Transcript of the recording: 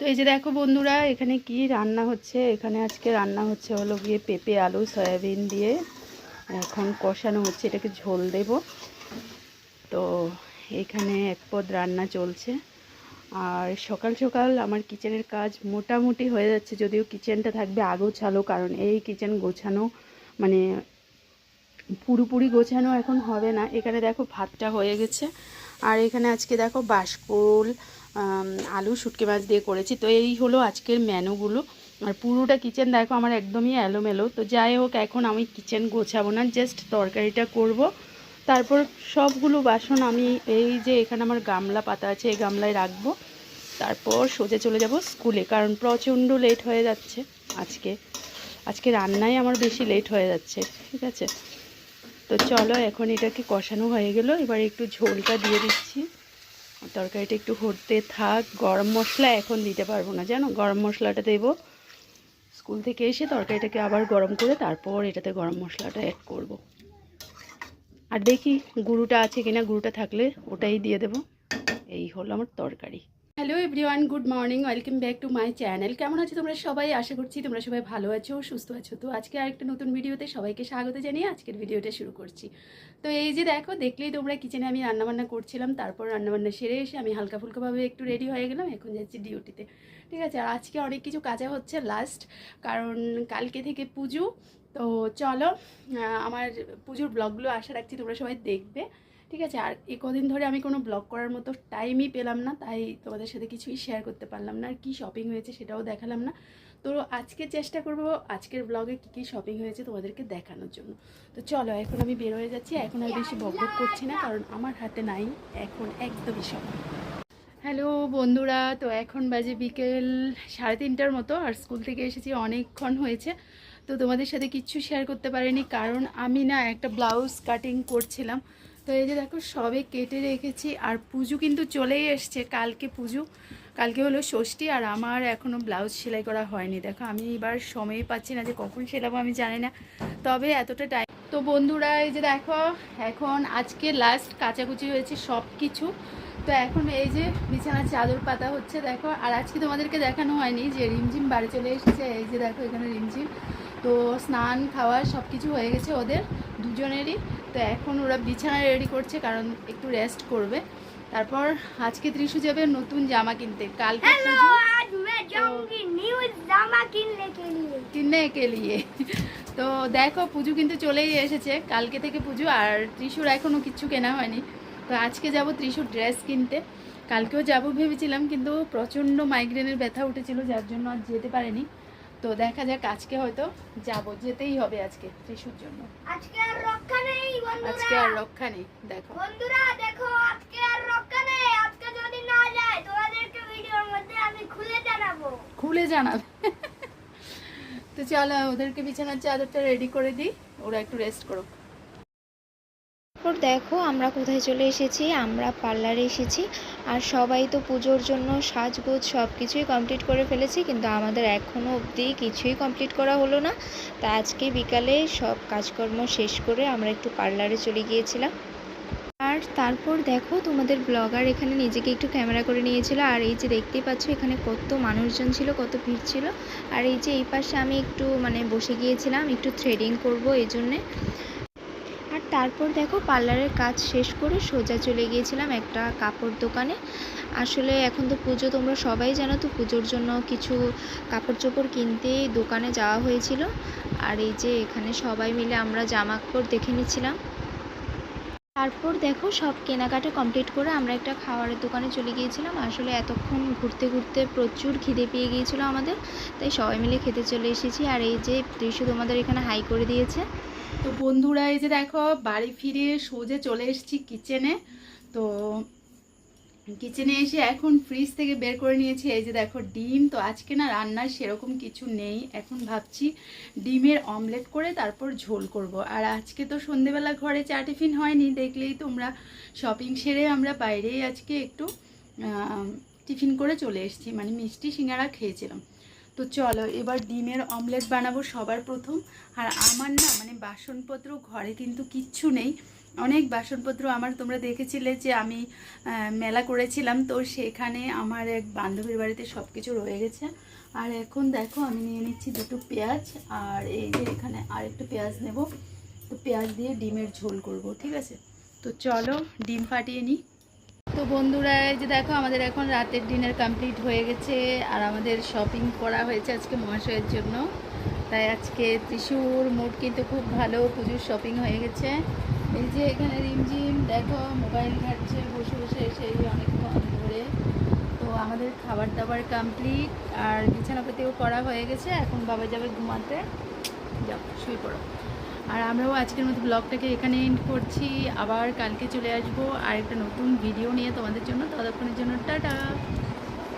তো এই যে দেখো বন্ধুরা এখানে কি রান্না হচ্ছে? এখানে আজকে রান্না হচ্ছে হলো গিয়ে পেঁপে আলু সয়াবিন দিয়ে এখন কষানো হচ্ছে। এটাকে ঝোল দেব। তো এখানে এক পদ রান্না চলছে। আর সকাল সকাল আমার কিচেনের কাজ মোটামুটি হয়ে যাচ্ছে যদিও কিচেনটা থাকবে আগোছালো কারণ এই কিচেন গোছানো মানে পুরোপুরি গোছানো এখন হবে না। এখানে দেখো ভাতটা হয়ে গেছে। আর এখানে আজকে দেখো বাঁশকুল আম, আলু শুটকি মাছ দিয়ে করেছি। তো এই হলো আজকের মেনুগুলো। আর পুরোটা কিচেন দেখো, আমার একদমই এলোমেলো। তো যাই হোক, এখন আমি কিচেন গোছাবো না জাস্ট তরকারিটা করব। তারপর সবগুলো বাসন আমি এই যে এখানে আমার গামলা পাতা আছে, এই গামলায় রাখব। তারপর সোজা চলে যাব স্কুলে, কারণ প্রচণ্ড লেট হয়ে যাচ্ছে আজকে। আজকে রান্নায় আমার বেশি লেট হয়ে যাচ্ছে, ঠিক আছে? তো চলো, এখন এটাকে কষানো হয়ে গেল। এবার একটু ঝোলটা দিয়ে দিচ্ছি। তরকারিটা একটু হতে থাক। গরম মশলা এখন দিতে পারব না, জানো? গরম মশলাটা দেবো। স্কুল থেকে এসে তরকারিটাকে আবার গরম করে তারপর এটাতে গরম মশলাটা অ্যাড করব। আর দেখি গুঁড়োটা আছে কিনা, গুঁড়োটা থাকলে ওটাই দিয়ে দেব। এই হলো আমার তরকারি। Hello everyone good morning welcome back to my channel কেমন আছো তোমরা সবাই? আশা করছি তোমরা সবাই ভালো আছো, সুস্থ আছো। তো আজকে আরেকটা নতুন ভিডিওতে সবাইকে স্বাগত জানিয়ে আজকের ভিডিওটা শুরু করছি। তো এই যে দেখো, দেখলেই তোমরা কিচেনে আমি রান্নাবান্না করছিলাম, তারপর রান্নাবান্না সেরে এসে আমি হালকা ফুলকাভাবে একটু রেডি হয়ে গেলাম, এখন যাচ্ছি ডিউটিতে ঠিক আছে, আর আজকে অনেক কিছু কাজে হচ্ছে লাস্ট কারণ কালকে থেকে পুজো। তো চলো আমার পুজোর ব্লগগুলো আশা রাখছি তোমরা সবাই দেখবে। ঠিক আছে, আর এ কদিন ধরে আমি কোনো ব্লগ করার মতো টাইমই পেলাম না, তাই তোমাদের সাথে কিছুই শেয়ার করতে পারলাম না। আর কী শপিং হয়েছে সেটাও দেখালাম না। তো আজকে চেষ্টা করব আজকের ব্লগে কী কী শপিং হয়েছে তোমাদেরকে দেখানোর জন্য। তো চলো, এখন আমি বের হয়ে যাচ্ছি। এখন আর বেশি বকবক করছি না, কারণ আমার হাতে নাই এখন একদমই সময় হ্যালো বন্ধুরা, তো এখন বাজে বিকেল সাড়ে তিনটার মতো, আর স্কুল থেকে এসেছি অনেকক্ষণ হয়েছে। তো তোমাদের সাথে কিচ্ছু শেয়ার করতে পারিনি, কারণ আমি না একটা ব্লাউজ কাটিং করছিলাম। তো এই যে দেখো, সবে কেটে রেখেছি আর পুজো কিন্তু চলেই এসছে। কালকে পুজো, কালকে হলো ষষ্ঠী আর আমার এখনও ব্লাউজ সেলাই করা হয়নি। দেখো, আমি এবার সময় পাচ্ছি না যে কখন সেলাবো, আমি জানি না। তবে এতটা টাইম তো বন্ধুরা, এই যে দেখো, এখন আজকে লাস্ট কাচাকুচি হয়েছে সব কিছু তো এখন এই যে বিছানার চাদর পাতা হচ্ছে, দেখো, আর আজকে তোমাদেরকে দেখানো হয়নি যে রিমঝিম বাড়ি চলে এসেছে। এই যে দেখো, এখানে রিমঝিম। তো স্নান, খাওয়া সব কিছু হয়ে গেছে ওদের, দুজনেরই। তো এখন ওরা বিছানা রেডি করছে কারণ একটু রেস্ট করবে। তারপর আজকে ত্রিশু যাবে নতুন জামা কিনতে। কালকে কিনে কে লিয়ে? তো দেখো পুজো কিন্তু চলেই এসেছে। কালকে থেকে পুজো আর ত্রিশুর এখনও কিছু কেনা হয়নি। তো আজকে যাব ত্রিশুর ড্রেস কিনতে। কালকেও যাব ভেবেছিলাম কিন্তু প্রচণ্ড মাইগ্রেনের ব্যথা উঠেছিল যার জন্য আর যেতে পারেনি। তো দেখা যাক আজকে হয়তো যাব যেতেই হবে আজকে ত্রিশুর জন্য। আজকে আর রক্ষা নেই বন্ধুরা। আজকে আর রক্ষা নেই দেখো। বন্ধুরা দেখো আজকে আর রক্ষা নেই। আজকে যদি না যায় তোমাদেরকে ভিডিওর মধ্যে আমি খুলে জানাব। খুলে জানাবে। তো চলো ওদেরকে বিছানার চাদরটা রেডি করে দিই। ওরা একটু রেস্ট করুক। তারপর দেখো আমরা কোথায় চলে এসেছি, আমরা পার্লারে এসেছি। আর সবাই তো পুজোর জন্য সাজগোজ সব কিছুই কমপ্লিট করে ফেলেছি, কিন্তু আমাদের এখনও অবধি কিছুই কমপ্লিট করা হলো না। তা আজকে বিকালে সব কাজকর্ম শেষ করে আমরা একটু পার্লারে চলে গিয়েছিলাম। আর তারপর দেখো তোমাদের ব্লগার এখানে নিজেকে একটু ক্যামেরা করে নিয়েছিল, আর এই যে দেখতেই পাচ্ছ এখানে কত মানুষজন ছিল, কত ভিড় ছিল। আর এই যে এই পাশে আমি একটু মানে বসে গিয়েছিলাম, একটু থ্রেডিং করব এই জন্যে। তারপর দেখো পার্লারের কাজ শেষ করে সোজা চলে গিয়েছিলাম একটা কাপড় দোকানে। আসলে এখন তো পুজো, তোমরা সবাই জানো তো পুজোর জন্য কিছু কাপড় চোপড় কিনতে দোকানে যাওয়া হয়েছিল। আর এই যে এখানে সবাই মিলে আমরা জামা কাপড় দেখে নিচ্ছিলাম। তারপর দেখো সব কেনাকাটা কমপ্লিট করে আমরা একটা খাওয়ারের দোকানে চলে গিয়েছিলাম। আসলে এতক্ষণ ঘুরতে ঘুরতে প্রচুর খিদে পেয়ে গিয়েছিল আমাদের, তাই সবাই মিলে খেতে চলে এসেছি। আর এই যে দৃশ্য তোমাদের এখানে হাই করে দিয়েছে। তো বন্ধুরা, এই যে দেখো, বাড়ি ফিরে সোজে চলে এসেছি কিচেনে তো কিচেনে এসে এখন ফ্রিজ থেকে বের করে নিয়েছি। এই যে দেখো ডিম, তো আজকে না রান্নার সেরকম কিছু নেই। এখন ভাবছি ডিমের অমলেট করে তারপর ঝোল করব। আর আজকে তো সন্ধেবেলা ঘরে চা টিফিন হয়নি, দেখলেই তোমরা শপিং সেরে আমরা বাইরেই আজকে একটু টিফিন করে চলে এসেছি। মানে মিষ্টি সিঙ্গারা খেয়েছিলাম। তো চলো এবার ডিমের অমলেট বানাবো সবার প্রথম। আর আমার না মানে বাসনপত্র ঘরে কিন্তু কিচ্ছু নেই। অনেক বাসনপত্র আমার তোমরা দেখেছিলে যে আমি মেলা করেছিলাম। তো সেখানে আমার এক বান্ধবীর বাড়িতে সব কিছু রয়ে গেছে। আর এখন দেখো, আমি নিয়ে নিচ্ছি দুটো পেঁয়াজ। আর এই যে এখানে আরেকটু পেঁয়াজ নেব। তো পেঁয়াজ দিয়ে ডিমের ঝোল করব, ঠিক আছে? তো চলো, ডিম ফাটিয়ে নিই। তো বন্ধুরা যে দেখো, আমাদের এখন রাতের ডিনার কমপ্লিট হয়ে গেছে। আর আমাদের শপিং করা হয়েছে আজকে মহাশয়ের জন্য। তাই আজকে ত্রিশুর মুড কিন্তু খুব ভালো, পুজোর শপিং হয়ে গেছে। এই যে এখানে রিমঝিম, দেখো, মোবাইল ঘাটছে, বসে বসে এসে অনেকক্ষণ ধরে। তো আমাদের খাবার দাবার কমপ্লিট আর বিছানাপাতিও করা হয়ে গেছে। এখন বাবা যাবে ঘুমাতে। যাও, শুয়ে পড়ো। আর আমরাও আজকের মতো ব্লগটাকে এখানে এন্ড করছি। আবার কালকে চলে আসব আর একটা নতুন ভিডিও নিয়ে তোমাদের জন্য। ততক্ষণের জন্য টাটা!